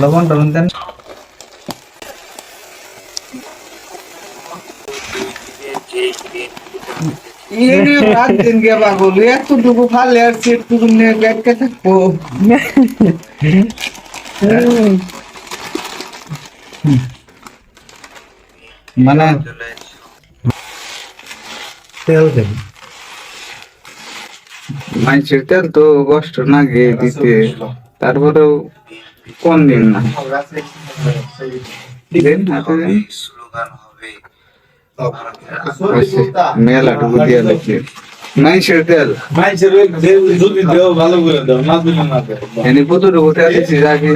লবণ টবণ দেন। এতটুকু ফালে আর সেটুকু নিয়ে থাকব। মানে তেল তেল তো কষ্ট না গিয়ে দিতে। তারপরেও কোন দিন না? হয়েছে, মেলাটুকু দিয়ে লাগছে তেল। মাইসের যদি দেও ভালো করে দাও। না দিলে না দেও এনে কতটুকু তেল দিচ্ছি যা কি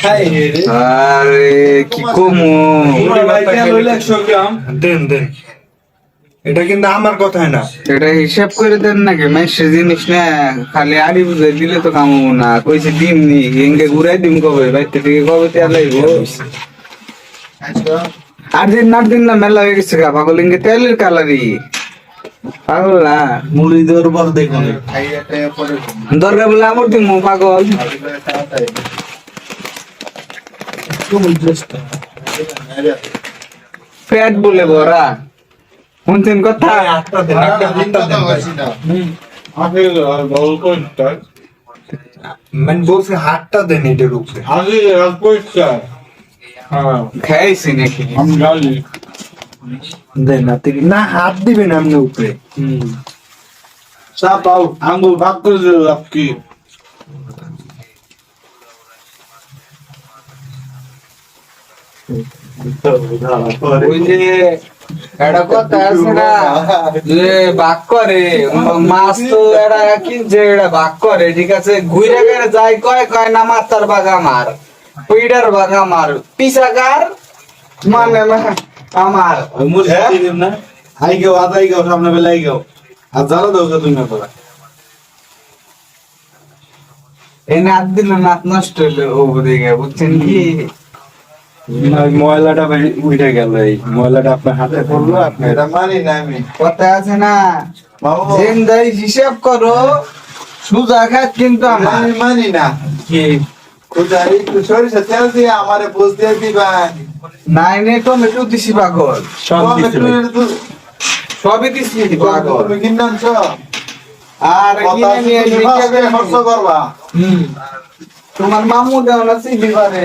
খাই আরে কি কমু? তেল দেন দেন। এটা কিন্তু আমার কথাই না। এটা হিসাব করে দেন নাকি? মাইসের জিনিস না খালি আড়ি বুঝে দিলে তো কামাবো না। কইছে ডিম নি এঙ্গে ঘুরাই ডিম কবে? বাইতে থেকে কবে তেল আইবো? আর দিন না দিন না মেলা হয়ে গেছে গা। পাগল এঙ্গে তেলের কালারি। পাগল না। মুড়ি দেওয়ার পর দেখুন। দরকার বলে আমার দিন পাগল। পেট বলে বড়া শুনছেন কথা? পরিষ্কার মানে বলছে হাতটা দেন এটার উপরে। হ্যাঁ খাইছি নাকি? দেন না হাত দিবেন আপনি উপরে। চাপ আঙ্গুল ভাগ করে দিল আপনি ওই যে একটা কথা আছে না? যে বাক করে মাছ তো এটা কিনছে এটা বাক করে ঠিক আছে? ঘুরে গেলে যাই কয় কয় না মাতার বাগ আমার পিডার বাগ আমার পিসাকার মানে আমার। দিন আই গেও আদাই গেও সামনে গেও। আর দাও তুমি না তোরা এই নাত দিলে নাত নষ্ট হইল ও বুঝছেন কি? ময়লাটা উঠে গেল এই ময়লাটা আপনার হাতে পড়ল আপনি এটা মানি না আমি। কথা আছে না। বাবু। জিন্দাই হিসাব করো সুজা খাত কিন্তু আমি মানি না। কি কোথা একটু সরিষা তেল দিয়ে আমারে বুঝ দিয়ে দিবা নাই টমেটো দিছি পাগল। সব দিতে সবই দিছি পাগল। তুমি কিনে আর কথা নিয়ে তুমি বিক্রি ফার্স্ট করে খরচ করবা। তোমার মামু দেওয়া সিবি পারে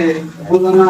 বুঝো না।